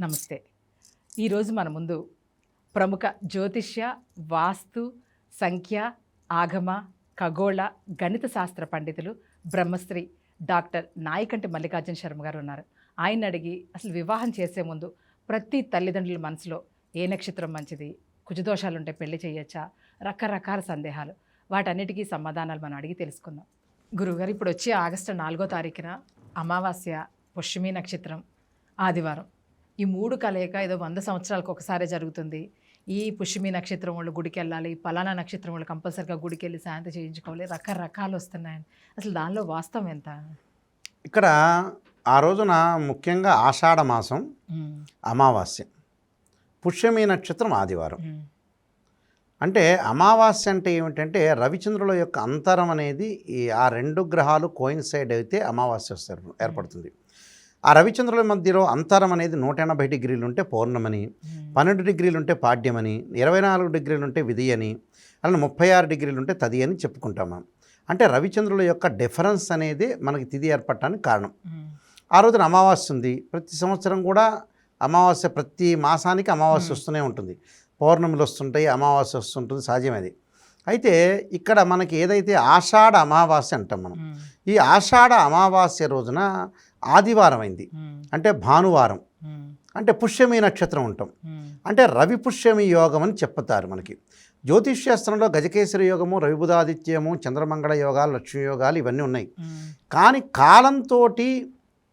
నమస్తే. ఈరోజు మన ముందు ప్రముఖ జ్యోతిష్య వాస్తు సంఖ్య ఆగమ ఖగోళ గణిత శాస్త్ర పండితులు బ్రహ్మశ్రీ డాక్టర్ నాయకంటి మల్లికార్జున శర్మ గారు ఉన్నారు. ఆయన అడిగి అసలు వివాహం చేసే ముందు ప్రతి తల్లిదండ్రుల మనసులో ఏ నక్షత్రం మంచిది? కుజదోషాలు ఉంటే పెళ్ళి చేయొచ్చా? రకరకాల సందేహాలు. వాటన్నిటికీ సమాధానాలు మనం అడిగి తెలుసుకుందాం. గురువుగారు ఇప్పుడు వచ్చే ఆగస్టు నాలుగో తారీఖున అమావాస్య పుష్యమి నక్షత్రం ఆదివారం. ఈ మూడు కలయిక ఏదో వంద సంవత్సరాలకు ఒకసారి జరుగుతుంది. ఈ పుష్యమి నక్షత్రం వాళ్ళు గుడికి వెళ్ళాలి పలానా నక్షత్రం వాళ్ళు కంపల్సరిగా గుడికి వెళ్ళి శాంతి చేయించుకోవాలి రకరకాలు వస్తున్నాయని. అసలు దానిలో వాస్తవం ఎంత? ఇక్కడ ఆ రోజున ముఖ్యంగా ఆషాఢ మాసం అమావాస్య. పుష్యమి నక్షత్రం ఆదివారం. అంటే అమావాస్య అంటే ఏమిటంటే రవిచంద్రుల యొక్క అంతరం అనేది ఈ ఆ రెండు గ్రహాలు కోయిన్సైడ్ అయితే అమావాస్య ఏర్పడుతుంది. ఆ రవిచంద్రుల మధ్యలో అంతరం అనేది నూట ఎనభై డిగ్రీలు ఉంటే పౌర్ణమని పన్నెండు డిగ్రీలు ఉంటే పాడ్యమని ఇరవై నాలుగు డిగ్రీలు ఉంటే విధి అని అలానే ముప్పై ఆరు డిగ్రీలు ఉంటే తది అని చెప్పుకుంటాం మనం. అంటే రవిచంద్రుల యొక్క డిఫరెన్స్ అనేది మనకి తిథి ఏర్పడటానికి కారణం. ఆ రోజున అమావాస్య ఉంది. ప్రతి సంవత్సరం కూడా అమావాస్య ప్రతి మాసానికి అమావాస్య వస్తూనే ఉంటుంది. పౌర్ణమిలు వస్తుంటాయి అమావాస్య వస్తుంటుంది సహజం అది. అయితే ఇక్కడ మనకి ఏదైతే ఆషాఢ అమావాస్య అంటాం మనం ఈ ఆషాఢ అమావాస్య రోజున ఆదివారం అయింది అంటే భానువారం. అంటే పుష్యమి నక్షత్రం ఉంటాం. అంటే రవి పుష్యమి యోగం అని చెప్తారు మనకి. జ్యోతిష్ శాస్త్రంలో గజకేశ్వరి యోగము రవిబుధాదిత్యము చంద్రమంగళ యోగాలు లక్ష్మీ యోగాలు ఇవన్నీ ఉన్నాయి. కానీ కాలంతో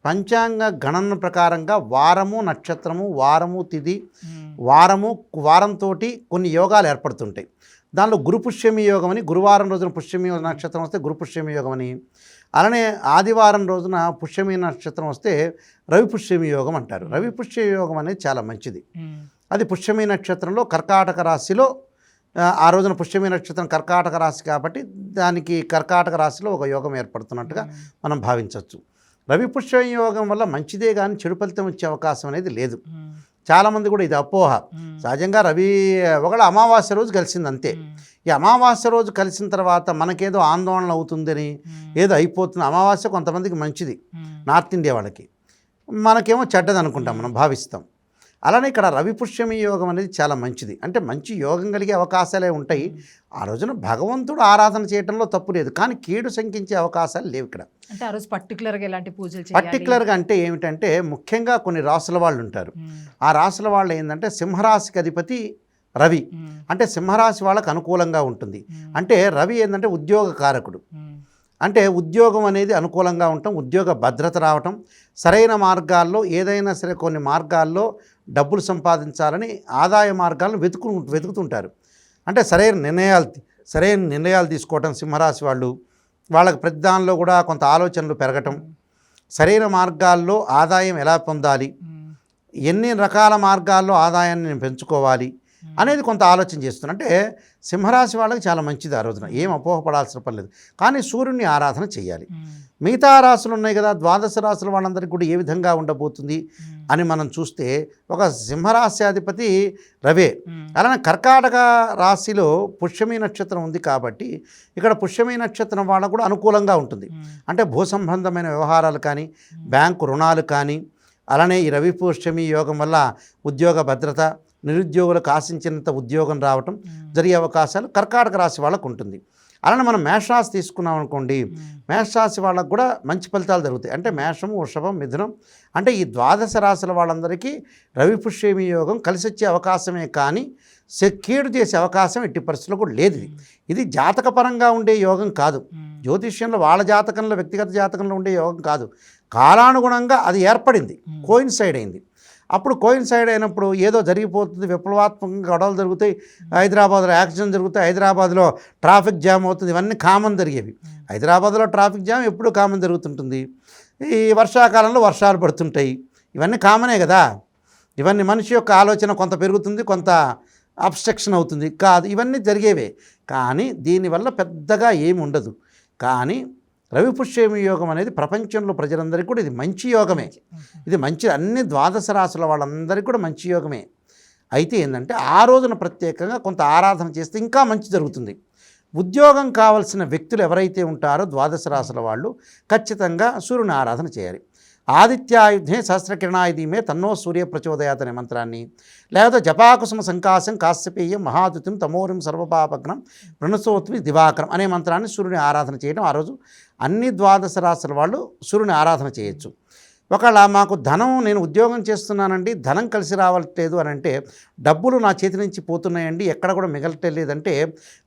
పంచాంగ గణన ప్రకారంగా వారము నక్షత్రము వారము తిథి ఉమ్, వారము వారంతో కొన్ని యోగాలు ఏర్పడుతుంటాయి. దానిలో గురు పుష్యమి యోగం అని గురువారం రోజున పుష్యమి నక్షత్రం వస్తే గురు పుష్యమి యోగం అని అలానే ఆదివారం రోజున పుష్యమి నక్షత్రం వస్తే రవి పుష్యమి యోగం అంటారు. రవి పుష్యమి యోగం అనేది చాలా మంచిది. అది పుష్యమి నక్షత్రంలో కర్కాటక రాశిలో ఆ, రోజున పుష్యమి నక్షత్రం కర్కాటక రాశి కాబట్టి దానికి కర్కాటక రాశిలో ఒక యోగం ఏర్పడుతున్నట్టుగా మనం భావించవచ్చు. రవి పుష్యమి యోగం వల్ల మంచిదే కానీ చెడు ఫలితం వచ్చే అవకాశం అనేది లేదు. చాలామంది కూడా ఇది అపోహ. సహజంగా రవి ఒకళ్ళ అమావాస్య రోజు కలిసింది అంతే ఈ అమావాస్య రోజు కలిసిన తర్వాత మనకేదో ఆందోళన అవుతుందని ఏదో అయిపోతుంది. అమావాస్య కొంతమందికి మంచిది. నార్త్ ఇండియా వాళ్ళకి. మనకేమో చెడ్డది అనుకుంటాం మనం భావిస్తాం. అలానే ఇక్కడ రవి పుష్యమి యోగం అనేది చాలా మంచిది. అంటే మంచి యోగం కలిగే అవకాశాలే ఉంటాయి. ఆ రోజున భగవంతుడు ఆరాధన చేయడంలో తప్పు లేదు. కానీ కీడు శంకించే అవకాశాలు లేవు ఇక్కడ. అంటే ఆ రోజు పర్టికులర్గా ఎలాంటి పూజలు పర్టికులర్గా అంటే ఏమిటంటే ముఖ్యంగా కొన్ని రాసుల వాళ్ళు ఉంటారు. ఆ రాసుల వాళ్ళు ఏంటంటే సింహరాశికి అధిపతి రవి. అంటే సింహరాశి వాళ్ళకు అనుకూలంగా ఉంటుంది. అంటే రవి ఏంటంటే ఉద్యోగ కారకుడు. అంటే ఉద్యోగం అనేది అనుకూలంగా ఉండటం ఉద్యోగ భద్రత రావటం సరైన మార్గాల్లో ఏదైనా సరే కొన్ని మార్గాల్లో డబ్బులు సంపాదించాలని ఆదాయ మార్గాలను వెతుకు వెతుకుతుంటారు. అంటే సరైన నిర్ణయాలు సరైన నిర్ణయాలు తీసుకోవటం సింహరాశి వాళ్ళు వాళ్ళకి ప్రతి దానిలో కూడా కొంత ఆలోచనలు పెరగటం సరైన మార్గాల్లో ఆదాయం ఎలా పొందాలి ఎన్ని రకాల మార్గాల్లో ఆదాయాన్ని నేను పెంచుకోవాలి అనేది కొంత ఆలోచన చేస్తున్నా. అంటే సింహరాశి వాళ్ళకి చాలా మంచిది ఆ రోజున. ఏం అపోహపడాల్సిన పని లేదు. కానీ సూర్యుడిని ఆరాధన చేయాలి. మిగతా రాశులు ఉన్నాయి కదా ద్వాదశ రాశుల వాళ్ళందరికీ కూడా ఏ విధంగా ఉండబోతుంది అని మనం చూస్తే ఒక సింహరాశ్యాధిపతి రవే. అలానే కర్కాటక రాశిలో పుష్యమి నక్షత్రం ఉంది కాబట్టి ఇక్కడ పుష్యమి నక్షత్రం వాళ్ళకు కూడా అనుకూలంగా ఉంటుంది. అంటే భూ సంబంధమైన వ్యవహారాలు కానీ బ్యాంకు రుణాలు కానీ అలానే ఈ రవి పుష్యమి యోగం వల్ల ఉద్యోగ భద్రత నిరుద్యోగులకు ఆశించినంత ఉద్యోగం రావటం జరిగే అవకాశాలు కర్కాటక రాశి వాళ్ళకు ఉంటుంది. అలానే మనం మేషరాశి తీసుకున్నాం అనుకోండి మేషరాశి వాళ్ళకు కూడా మంచి ఫలితాలు జరుగుతాయి. అంటే మేషం వృషభం మిథునం అంటే ఈ ద్వాదశ రాశుల వాళ్ళందరికీ రవి పుష్యమి యోగం కలిసి వచ్చే అవకాశమే కానీ సె- కీడు చేసే అవకాశం ఎట్టి పరిస్థితుల్లో కూడా లేదు ఇది. ఇది జాతకపరంగా ఉండే యోగం కాదు. జ్యోతిష్యంలో వాళ్ళ జాతకంలో వ్యక్తిగత జాతకంలో ఉండే యోగం కాదు. కాలానుగుణంగా అది ఏర్పడింది. కోయిన్సైడ్ అయింది. అప్పుడు కోయిన్సైడ్ అయినప్పుడు ఏదో జరిగిపోతుంది విప్లవాత్మకంగా గొడవలు జరుగుతాయి హైదరాబాద్లో యాక్సిడెంట్ జరుగుతాయి హైదరాబాద్లో ట్రాఫిక్ జామ్ అవుతుంది ఇవన్నీ కామన్ జరిగేవి. హైదరాబాద్లో ట్రాఫిక్ జామ్ ఎప్పుడూ కామన్ జరుగుతుంటుంది. ఈ వర్షాకాలంలో వర్షాలు పడుతుంటాయి. ఇవన్నీ కామనే కదా. ఇవన్నీ మనిషి యొక్క ఆలోచన కొంత పెరుగుతుంది కొంత అబ్స్ట్రక్షన్ అవుతుంది. కాదు ఇవన్నీ జరిగేవే. కానీ దీనివల్ల పెద్దగా ఏమి ఉండదు కానీ రవి పుష్యమి యోగం అనేది ప్రపంచంలో ప్రజలందరికీ కూడా ఇది మంచి యోగమే. ఇది మంచి అన్ని ద్వాదశ రాశుల వాళ్ళందరికీ కూడా మంచి యోగమే. అయితే ఏంటంటే ఆ రోజున ప్రత్యేకంగా కొంత ఆరాధన చేస్తే ఇంకా మంచి జరుగుతుంది. ఉద్యోగం కావలసిన వ్యక్తులు ఎవరైతే ఉంటారో ద్వాదశ రాశుల వాళ్ళు ఖచ్చితంగా సూర్యుని ఆరాధన చేయాలి. ఆదిత్యాయుధే సహస్రకిరణాయుధీమే తన్నో సూర్య ప్రచోదయాత్ అనే మంత్రాన్ని. లేకపోతే జపాకుసుమ సంకాశం కాశ్యపేయం మహాదుతిం తమోరిం సర్వపాపగ్నం ప్రణసోత్మి దివాకరం అనే మంత్రాన్ని సూర్యుని ఆరాధన చేయడం ఆ రోజు అన్ని ద్వాదశ రాశుల వాళ్ళు సూర్యుని ఆరాధన చేయొచ్చు. ఒకవేళ మాకు ధనం నేను ఉద్యోగం చేస్తున్నానండి ధనం కలిసి రావట్లేదు అని అంటే డబ్బులు నా చేతి నుంచి పోతున్నాయండి ఎక్కడ కూడా మిగలట్లేదంటే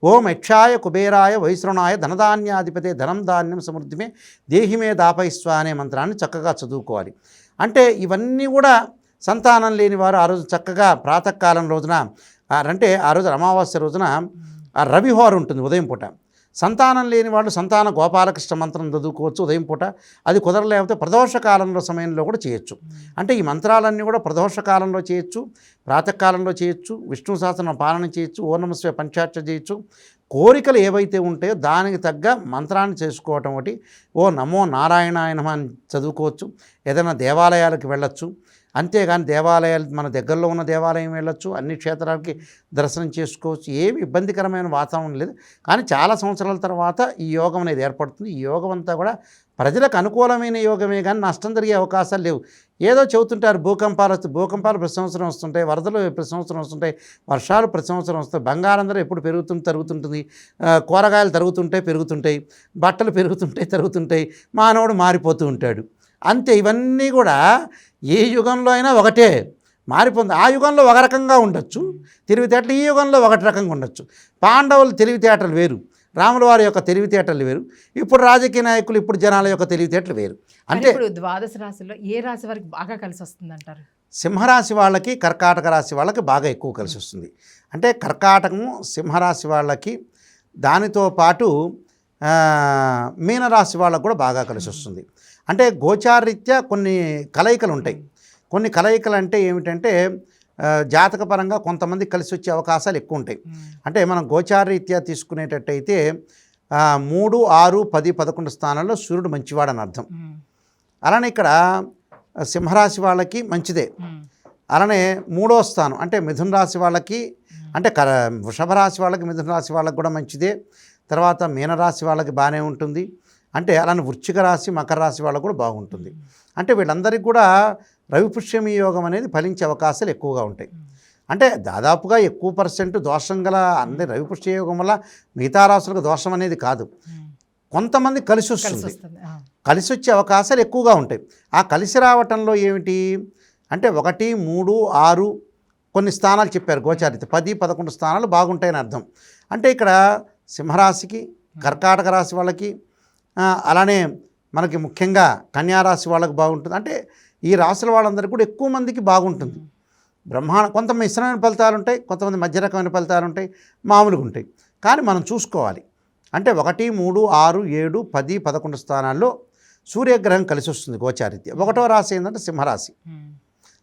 ఓం యక్షాయ కుబేరాయ వైశ్రవణాయ ధనధాన్యాధిపతే ధనం ధాన్యం సమృద్ధిమే దేహిమే దాపయిస్వ అనే మంత్రాన్ని చక్కగా చదువుకోవాలి. అంటే ఇవన్నీ కూడా సంతానం లేని వారు ఆ రోజు చక్కగా ప్రాతకాలం రోజున ఆ అంటే ఆ రోజు అమావాస్య రోజున ఆ రవిహోర ఉంటుంది ఉదయం పూట. సంతానం లేని వాళ్ళు సంతాన గోపాలకృష్ణ మంత్రం చదువుకోవచ్చు ఉదయం పూట. అది కుదరలేకపోతే ప్రదోష కాలంలో సమయంలో కూడా చేయొచ్చు. అంటే ఈ మంత్రాలన్నీ కూడా ప్రదోష కాలంలో చేయొచ్చు ప్రాతకాలంలో చేయొచ్చు విష్ణు సహస్రం పాలన చేయొచ్చు ఓనమస్వ పంచాక్ష చేయొచ్చు కోరికలు ఏవైతే ఉంటాయో దానికి తగ్గ మంత్రాన్ని చేసుకోవటం ఒకటి. ఓ నమో నారాయణాయనం అని చదువుకోవచ్చు. ఏదైనా దేవాలయాలకు వెళ్ళొచ్చు. అంతేగాని దేవాలయాలు మన దగ్గరలో ఉన్న దేవాలయం వెళ్ళొచ్చు. అన్ని క్షేత్రాలకి దర్శనం చేసుకోవచ్చు. ఏమి ఇబ్బందికరమైన వాతావరణం లేదు. కానీ చాలా సంవత్సరాల తర్వాత ఈ యోగం అనేది ఏర్పడుతుంది. ఈ యోగం అంతా కూడా ప్రజలకు అనుకూలమైన యోగమే కానీ నష్టం జరిగే అవకాశాలు లేవు. ఏదో చెబుతుంటారు భూకంపాలు వస్తే భూకంపాలు ప్రతి సంవత్సరం వస్తుంటాయి వరదలు ప్రతి సంవత్సరం వస్తుంటాయి వర్షాలు ప్రతి సంవత్సరం వస్తాయి బంగారం ధర ఎప్పుడు పెరుగుతుంది తరుగుతుంటుంది కూరగాయలు తరుగుతుంటాయి పెరుగుతుంటాయి బట్టలు పెరుగుతుంటాయి తరుగుతుంటాయి మానవుడు మారిపోతూ ఉంటాడు. అంతే ఇవన్నీ కూడా ఏ యుగంలో అయినా ఒకటే మారిపోతుంది. ఆ యుగంలో ఒక రకంగా ఉండొచ్చు తెలివితేటలు ఈ యుగంలో ఒకటి రకంగా ఉండొచ్చు. పాండవులు తెలివితేటలు వేరు. రాముల వారి యొక్క తెలివితేటలు వేరు. ఇప్పుడు రాజకీయ నాయకులు ఇప్పుడు జనాల యొక్క తెలివితేటలు వేరు. అంటే ఇప్పుడు ద్వాదశ రాశుల్లో ఏ రాశి వారికి బాగా కలిసి వస్తుంది అంటారు సింహరాశి వాళ్ళకి కర్కాటక రాశి వాళ్ళకి బాగా ఎక్కువ కలిసి వస్తుంది. అంటే కర్కాటకము సింహరాశి వాళ్ళకి దానితో పాటు మీనరాశి వాళ్ళకు కూడా బాగా కలిసి వస్తుంది. అంటే గోచారీత్యా కొన్ని కలయికలు ఉంటాయి. కొన్ని కలయికలు అంటే ఏమిటంటే జాతకపరంగా కొంతమంది కలిసి వచ్చే అవకాశాలు ఎక్కువ ఉంటాయి అంటే మనం గోచారీత్యా తీసుకునేటట్టయితే మూడు ఆరు పది పదకొండు స్థానాల్లో సూర్యుడు మంచివాడని అర్థం. అలానే ఇక్కడ సింహరాశి వాళ్ళకి మంచిదే. అలానే మూడో స్థానం అంటే మిథున రాశి వాళ్ళకి అంటే కర వృషభ రాశి వాళ్ళకి మిథున రాశి వాళ్ళకి కూడా మంచిదే. తర్వాత మీనరాశి వాళ్ళకి బాగానే ఉంటుంది. అంటే అలానే వృశ్చిక రాశి మకర రాశి వాళ్ళకు కూడా బాగుంటుంది. అంటే వీళ్ళందరికీ కూడా రవిపుష్యమి యోగం అనేది ఫలించే అవకాశాలు ఎక్కువగా ఉంటాయి. అంటే దాదాపుగా ఎక్కువ పర్సెంట్ దోషం గల అందరి రవిపుష్య యోగం వల్ల మిగతా రాశులకు దోషం అనేది కాదు. కొంతమంది కలిసి వస్తుంది. కలిసి వచ్చే అవకాశాలు ఎక్కువగా ఉంటాయి. ఆ కలిసి రావటంలో ఏమిటి? అంటే ఒకటి మూడు ఆరు కొన్ని స్థానాలు చెప్పారు గోచారిత. పది పదకొండు స్థానాలు బాగుంటాయని అర్థం. అంటే ఇక్కడ సింహరాశికి కర్కాటక రాశి వాళ్ళకి అలానే మనకి ముఖ్యంగా కన్యారాశి వాళ్ళకి బాగుంటుంది. అంటే ఈ రాశుల వాళ్ళందరికీ కూడా ఎక్కువ మందికి బాగుంటుంది. బ్రహ్మాండ కొంత మిశ్రమైన ఫలితాలు ఉంటాయి కొంతమంది మధ్య రకమైన ఫలితాలు ఉంటాయి మామూలుగా ఉంటాయి. కానీ మనం చూసుకోవాలి. అంటే ఒకటి మూడు ఆరు ఏడు పది పదకొండు స్థానాల్లో సూర్యగ్రహం కలిసి వస్తుంది గోచారిత్య. ఒకటో రాశి ఏంటంటే సింహరాశి.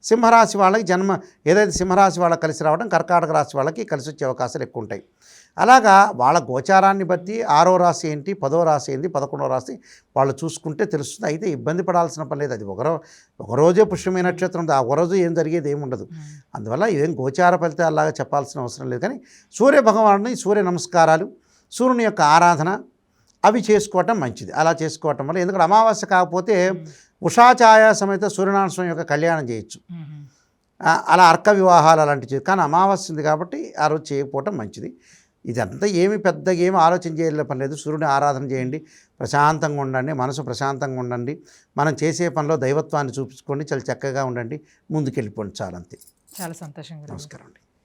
సింహరాశి వాళ్ళకి జన్మ ఏదైతే సింహరాశి వాళ్ళకి కలిసి రావడం కర్కాటక రాశి వాళ్ళకి కలిసి వచ్చే అవకాశాలు ఎక్కువ ఉంటాయి. అలాగా వాళ్ళ గోచారాన్ని బట్టి ఆరో రాశి ఏంటి పదో రాశి ఏంటి పదకొండో రాశి వాళ్ళు చూసుకుంటే తెలుస్తుంది. అయితే ఇబ్బంది పడాల్సిన పని లేదు. అది ఒకరో ఒకరోజే పుష్యమైన నక్షత్రం ఉంది. ఆ ఒకరోజు ఏం జరిగేది ఏమి ఉండదు. అందువల్ల ఏం గోచార ఫలితాలాగా చెప్పాల్సిన అవసరం లేదు. కానీ సూర్య భగవానుని సూర్య నమస్కారాలు సూర్యుని యొక్క ఆరాధన అవి చేసుకోవటం మంచిది. అలా చేసుకోవటం వల్ల ఎందుకంటే అమావాస్య కాకపోతే ఉషాఛాయ సమేత స్వామి యొక్క కళ్యాణం చేయొచ్చు. అలా అర్క వివాహాలు అలాంటివి కానీ అమావాస్య ఉంది కాబట్టి ఆ రోజు చేయకపోవటం మంచిది. ఇదంతా ఏమి పెద్దగా ఏమి ఆలోచన చేయలే పని లేదు. సూర్యుని ఆరాధన చేయండి. ప్రశాంతంగా ఉండండి. మనసు ప్రశాంతంగా ఉండండి. మనం చేసే పనిలో దైవత్వాన్ని చూపించుకోండి. చాలా చక్కగా ఉండండి. ముందుకెళ్ళిపోండి. చాలంతే. చాలా సంతోషంగా. నమస్కారం అండి.